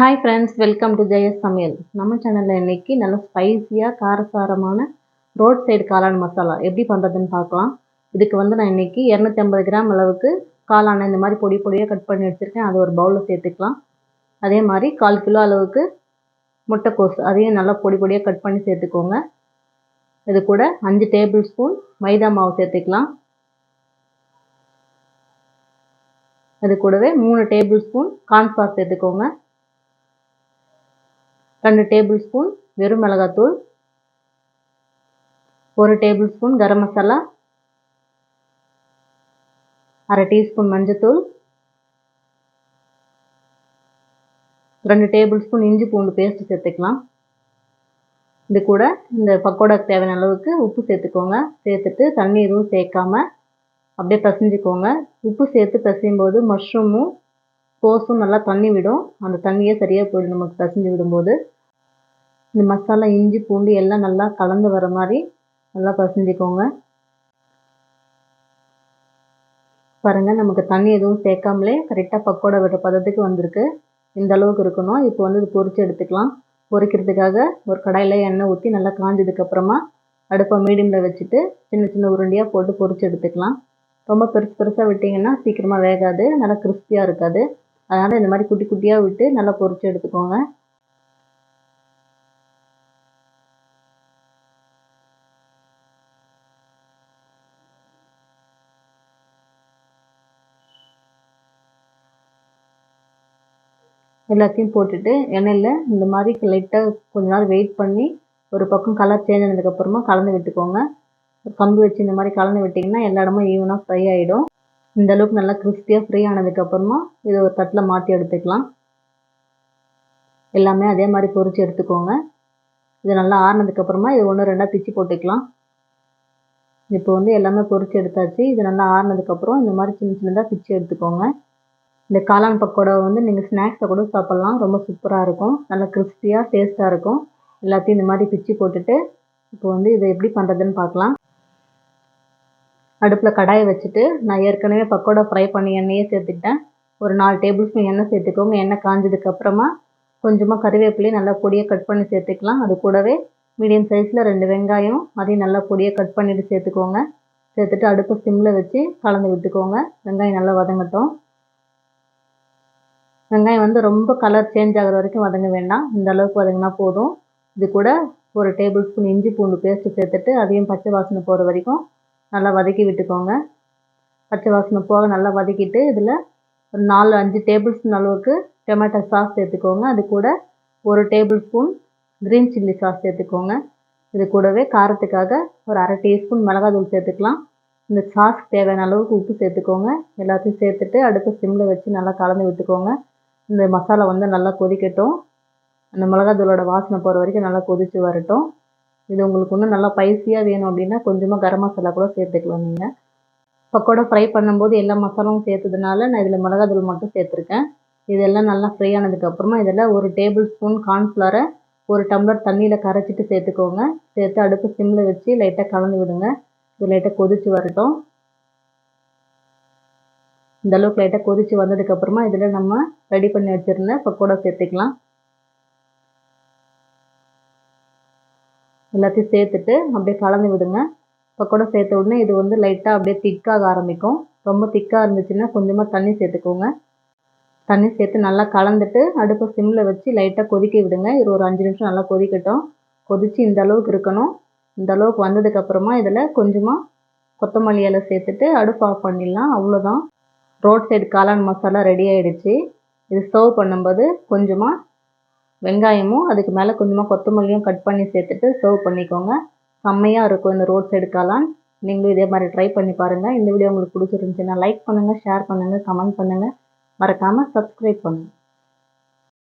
Hi friends welcome to Jayas சமையல் நம்ம சேனலில் இன்றைக்கி நல்ல ஸ்பைஸியாக காரசாரமான ரோட் சைடு காளான் மசாலா எப்படி பண்ணுறதுன்னு பார்க்கலாம். இதுக்கு வந்து நான் இன்றைக்கி இரநூத்தி ஐம்பது கிராம் அளவுக்கு காளானை இந்த மாதிரி பொடி பொடியாக கட் பண்ணி வச்சுருக்கேன். அதை ஒரு பவுலில் சேர்த்துக்கலாம். அதே மாதிரி கால் கிலோ அளவுக்கு முட்டைக்கோஸ் அதையும் நல்லா பொடி பொடியாக கட் பண்ணி சேர்த்துக்கோங்க. இது கூட அஞ்சு டேபிள் ஸ்பூன் மைதா மாவு சேர்த்துக்கலாம். அது கூடவே மூணு டேபிள் ஸ்பூன் கார்ன்ஃப்ளார் சேர்த்துக்கோங்க. ரெண்டு டேபிள் ஸ்பூன் வெறும் மிளகாத்தூள் ஒரு டேபிள் ஸ்பூன் கரம் மசாலா அரை டீஸ்பூன் மஞ்சத்தூள் ரெண்டு டேபிள் ஸ்பூன் இஞ்சி பூண்டு பேஸ்ட் சேர்த்துக்கலாம். இது கூட இந்த பக்கோடாக்கு தேவையான அளவுக்கு உப்பு சேர்த்துக்கோங்க. சேர்த்துட்டு தண்ணி எதுவும் சேர்க்காம அப்படியே பிசைஞ்சிக்கோங்க. உப்பு சேர்த்து பிசையும் போது மஷ்ரூமும் கோஸும் நல்லா தண்ணி விடும். அந்த தண்ணியே சரியாக போயிடும். நமக்கு பிசைஞ்சு விடும்போது. இந்த மசாலா இஞ்சி பூண்டு எல்லாம் நல்லா கலந்து வர மாதிரி நல்லா பசஞ்சிக்கோங்க. பாருங்கள் நமக்கு தண்ணி எதுவும் சேர்க்காமலே கரெக்டாக பக்கோடா விடுற பதத்துக்கு வந்திருக்கு. இந்த அளவுக்கு இருக்கணும். இப்போ வந்து இது பொறிச்சு எடுத்துக்கலாம். பொறிக்கிறதுக்காக ஒரு கடாயில் எண்ணெய் ஊற்றி நல்லா காஞ்சதுக்கப்புறமா அடுப்பை மீடியமில் வச்சுட்டு சின்ன சின்ன உருண்டையாக போட்டு பொறிச்சு எடுத்துக்கலாம். ரொம்ப பெருசு பெருசாக விட்டிங்கன்னா சீக்கிரமாக வேகாது. நல்லா கிறிஸ்பியாக இருக்காது. அதனால் இந்த மாதிரி குட்டி குட்டியாக விட்டு நல்லா பொறிச்சு எடுத்துக்கோங்க. எல்லாத்தையும் போட்டுட்டு எண்ணெயில் இந்த மாதிரி லைட்டாக கொஞ்ச நாள் வெயிட் பண்ணி ஒரு பக்கம் கலர் சேஞ்ச் ஆனதுக்கப்புறமா கலந்து விட்டுக்கோங்க. கம்பு வச்சு இந்த மாதிரி கலந்து விட்டிங்கன்னா எல்லா இடமும் ஈவனாக ஃப்ரை ஆகிடும் இந்த அளவுக்கு நல்லா கிறிஸ்பியாக ஃப்ரை ஆனதுக்கப்புறமா இதை ஒரு தட்டில் மாற்றி எடுத்துக்கலாம். எல்லாமே அதே மாதிரி பொறிச்சு எடுத்துக்கோங்க. இது நல்லா ஆறினதுக்கப்புறமா இது ஒன்று ரெண்டாக பிச்சு போட்டுக்கலாம். இப்போ வந்து எல்லாமே பொறிச்சு எடுத்தாச்சு. இது நல்லா ஆறினதுக்கப்புறம் இந்த மாதிரி சின்ன சின்னதாக பிச்சு எடுத்துக்கோங்க. இந்த காளான் பக்கோடா வந்து நீங்கள் ஸ்நாக்ஸை கூட சாப்பிட்லாம். ரொம்ப சூப்பராக இருக்கும். நல்லா கிறிஸ்பியாக டேஸ்ட்டாக இருக்கும். எல்லாத்தையும் இந்த மாதிரி பிச்சு போட்டுட்டு இப்போ வந்து இதை எப்படி பண்ணுறதுன்னு பார்க்கலாம். அடுப்பில் கடாயை வச்சுட்டு நான் ஏற்கனவே பக்கோடா ஃப்ரை பண்ணி எண்ணெயே சேர்த்துக்கிட்டேன். ஒரு நாலு டேபிள் ஸ்பூன் எண்ணெய் சேர்த்துக்கோங்க. எண்ணெய் காஞ்சதுக்கப்புறமா கொஞ்சமாக கருவேப்பிலையும் நல்லா பொடியாக கட் பண்ணி சேர்த்துக்கலாம். அது கூடவே மீடியம் சைஸில் ரெண்டு வெங்காயம் அதையும் நல்லா பொடியாக கட் பண்ணிவிட்டு சேர்த்துக்கோங்க. சேர்த்துட்டு அடுப்பை சிம்மில் வச்சு கலந்து விட்டுக்கோங்க. வெங்காயம் நல்லா வதங்கட்டும். வெங்காயம் வந்து ரொம்ப கலர் சேஞ்ச் ஆகிற வரைக்கும் வதங்க வேண்டாம். இந்த அளவுக்கு வதங்கினா போதும். இது கூட ஒரு டேபிள் ஸ்பூன் இஞ்சி பூண்டு பேஸ்ட்டு சேர்த்துட்டு அதையும் பச்சை வாசனை போகிற வரைக்கும் நல்லா வதக்கி விட்டுக்கோங்க. பச்சை வாசனை போக நல்லா வதக்கிட்டு இதில் ஒரு நாலு அஞ்சு டேபிள் ஸ்பூன் அளவுக்கு டொமேட்டோ சாஸ் சேர்த்துக்கோங்க. அது கூட ஒரு tablespoon green chilli sauce சேர்த்துக்கோங்க. இது கூடவே காரத்துக்காக ஒரு அரை டீஸ்பூன் மிளகாத்தூள் சேர்த்துக்கலாம். இந்த சாஸ்க்கு தேவையான அளவுக்கு உப்பு சேர்த்துக்கோங்க. எல்லாத்தையும் சேர்த்துட்டு அடுப்பு சிம்மில் வச்சு நல்லா கலந்து விட்டுக்கோங்க. இந்த மசாலா வந்து நல்லா கொதிக்கட்டும். அந்த மிளகாத்தூளோட வாசனை போகிற வரைக்கும் நல்லா கொதித்து வரட்டும். இது உங்களுக்கு இன்னும் நல்லா ஸ்பைஸியாக வேணும் அப்படின்னா கொஞ்சமாக கரம் மசாலா கூட சேர்த்துக்கலாம் நீங்கள் பக்கோடா ஃப்ரை பண்ணும்போது எல்லா மசாலாவும் சேர்த்ததுனால நான் இதில் மிளகாத்தூள் மட்டும் சேர்த்துருக்கேன். இதெல்லாம் நல்லா ஃப்ரை ஆனதுக்கப்புறமா இதில் ஒரு டேபிள் ஸ்பூன் கார்ன்ஃப்ளவரை ஒரு டம்ளர் தண்ணியில் கரைச்சிட்டு சேர்த்துக்கோங்க. சேர்த்து அடுப்பு சிம்மில் வச்சு லைட்டாக கலந்து விடுங்க. இது லைட்டாக கொதித்து வரட்டும். இந்த அளவுக்கு லைட்டாக கொதித்து வந்ததுக்கப்புறமா இதில் நம்ம ரெடி பண்ணி வச்சுருந்த பக்கோடா சேர்த்துக்கலாம். எல்லாத்தையும் சேர்த்துட்டு அப்படியே கலந்து விடுங்க. பக்கோடா சேர்த்த உடனே இது வந்து லைட்டாக அப்படியே திக்காக ஆரம்பிக்கும். ரொம்ப திக்காக இருந்துச்சுன்னா கொஞ்சமாக தண்ணி சேர்த்துக்கோங்க. தண்ணி சேர்த்து நல்லா கலந்துட்டு அடுப்பை சிம்மில் வச்சு லைட்டாக கொதிக்க விடுங்க. இது ஒரு அஞ்சு நிமிஷம் நல்லா கொதிக்கட்டும். கொதித்து இந்த அளவுக்கு இருக்கணும். இந்த அளவுக்கு வந்ததுக்கப்புறமா இதில் கொஞ்சமாக கொத்தமல்லி இலை சேர்த்துட்டு அடுப்பு ஆஃப் பண்ணிடலாம். அவ்வளோதான் ரோட் சைடு காளான் மசாலா ரெடி ஆகிடுச்சு இது சர்வ் பண்ணும்போது கொஞ்சமாக வெங்காயமும் அதுக்கு மேலே கொஞ்சமாக கொத்தமல்லியும் கட் பண்ணி சேர்த்துட்டு சர்வ் பண்ணிக்கோங்க. செம்மையாக இருக்கும் இந்த ரோட் சைடு காளான். நீங்களும் இதே மாதிரி ட்ரை பண்ணி பாருங்கள் இந்த வீடியோ உங்களுக்கு பிடிச்சிருந்துச்சுன்னா லைக் பண்ணுங்கள் ஷேர் பண்ணுங்கள் கமெண்ட் பண்ணுங்கள் மறக்காமல் சப்ஸ்கிரைப் பண்ணுங்கள்